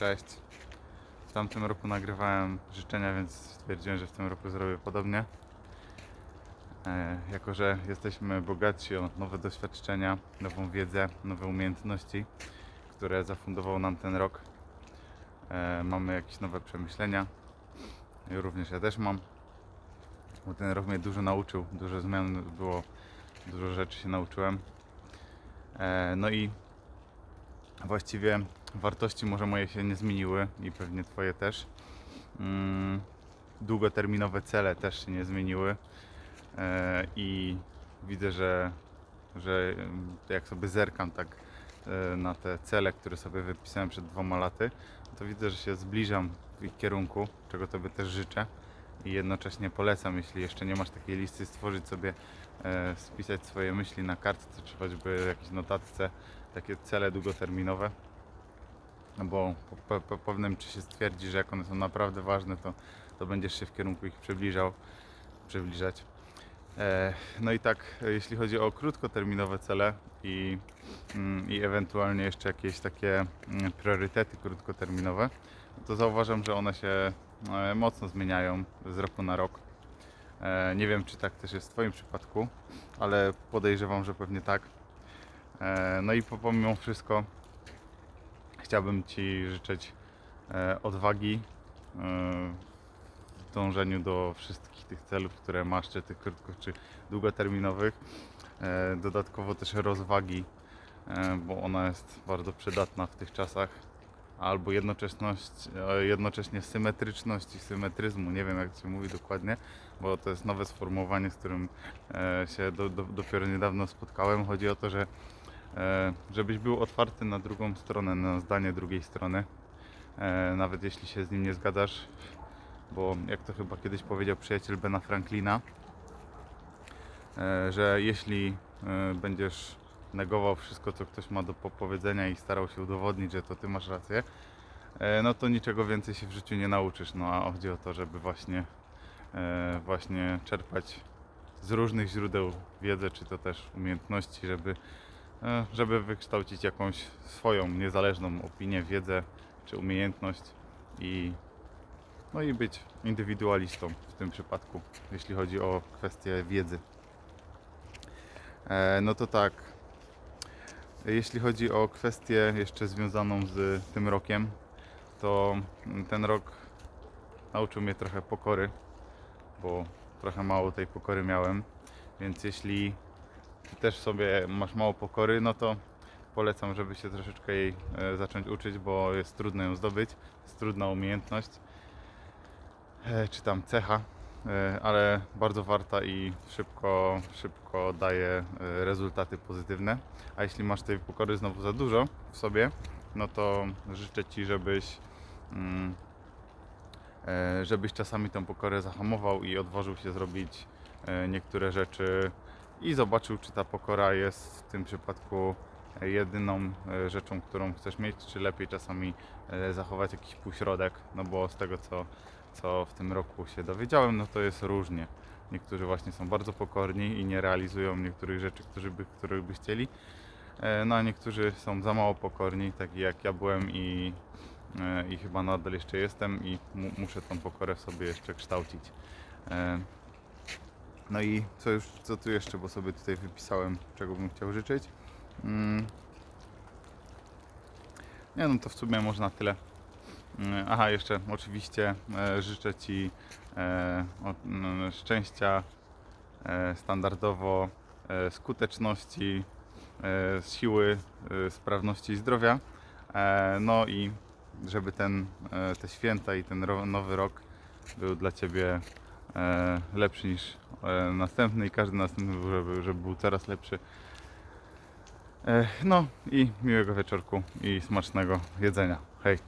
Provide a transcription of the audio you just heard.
Cześć. W tamtym roku nagrywałem życzenia, więc stwierdziłem, że w tym roku zrobię podobnie. E, jako, że jesteśmy bogatsi o nowe doświadczenia, nową wiedzę, nowe umiejętności, które zafundował nam ten rok, e, mamy jakieś nowe przemyślenia. Również ja też mam. Bo ten rok mnie dużo nauczył, dużo zmian było, dużo rzeczy się nauczyłem. E, no i właściwie wartości może moje się nie zmieniły i pewnie Twoje też. Mm, długoterminowe cele też się nie zmieniły. E, i widzę, że, że mm, jak sobie zerkam tak e, na te cele, które sobie wypisałem przed dwoma laty, to widzę, że się zbliżam w ich kierunku, czego Tobie też życzę. I jednocześnie polecam, jeśli jeszcze nie masz takiej listy, stworzyć sobie, e, spisać swoje myśli na kartce, czy choćby jakiejś notatce, takie cele długoterminowe, no bo po, po, pewnym czasie stwierdzi, że jak one są naprawdę ważne, to, to będziesz się w kierunku ich przybliżał, przybliżać. E, no i tak, e, jeśli chodzi o krótkoterminowe cele i, mm, i ewentualnie jeszcze jakieś takie mm, priorytety krótkoterminowe, to zauważam, że one się e, mocno zmieniają z roku na rok. Nie wiem, czy tak też jest w Twoim przypadku, ale podejrzewam, że pewnie tak. No i po- pomimo wszystko chciałbym Ci życzyć e, odwagi e, w dążeniu do wszystkich tych celów, które masz, czy tych krótko, czy długoterminowych. E, Dodatkowo też rozwagi, bo ona jest bardzo przydatna w tych czasach. Albo jednoczesność, jednocześnie symetryczność i symetryzmu, nie wiem jak to się mówi dokładnie, bo to jest nowe sformułowanie, z którym się do, do, dopiero niedawno spotkałem. Chodzi o to, że żebyś był otwarty na drugą stronę, na zdanie drugiej strony, e, nawet jeśli się z nim nie zgadzasz, bo jak to chyba kiedyś powiedział przyjaciel Bena Franklina, e, że jeśli e, będziesz negował wszystko, co ktoś ma do po- powiedzenia i starał się udowodnić, że to ty masz rację, e, no to niczego więcej się w życiu nie nauczysz. No a chodzi o to, żeby właśnie, e, właśnie czerpać z różnych źródeł wiedzę, czy to też umiejętności, żeby, e, żeby wykształcić jakąś swoją niezależną opinię, wiedzę czy umiejętność i no i być indywidualistą w tym przypadku, jeśli chodzi o kwestię wiedzy. E, no to tak. Jeśli chodzi o kwestię jeszcze związaną z tym rokiem, to ten rok nauczył mnie trochę pokory, bo trochę mało tej pokory miałem. Więc jeśli też sobie masz mało pokory, no to polecam, żeby się troszeczkę jej e, zacząć uczyć, bo jest trudno ją zdobyć. Jest trudna umiejętność e, czy tam cecha, e, ale bardzo warta i szybko, szybko daje rezultaty pozytywne. A jeśli masz tej pokory znowu za dużo w sobie, no to życzę Ci, żebyś, mm, żebyś czasami tą pokorę zahamował i odważył się zrobić niektóre rzeczy i zobaczył, czy ta pokora jest w tym przypadku jedyną e, rzeczą, którą chcesz mieć, czy lepiej czasami e, zachować jakiś półśrodek, no bo z tego co co w tym roku się dowiedziałem, no to jest różnie. Niektórzy właśnie są bardzo pokorni i nie realizują niektórych rzeczy, których by, których by chcieli. E, No a niektórzy są za mało pokorni, taki jak ja byłem i, i chyba nadal jeszcze jestem i mu, muszę tą pokorę w sobie jeszcze kształcić. No i co już, co tu jeszcze, bo sobie tutaj wypisałem, czego bym chciał życzyć. Mm. Nie no to w sumie można tyle. Mm, Aha, jeszcze oczywiście e, życzę Ci e, mm, szczęścia, e, standardowo skuteczności, siły, sprawności i zdrowia. No i żeby ten, te święta i ten nowy rok był dla Ciebie lepszy niż e, następny i każdy następny, żeby, żeby był coraz lepszy. E, no i miłego wieczorku i smacznego jedzenia. Hej!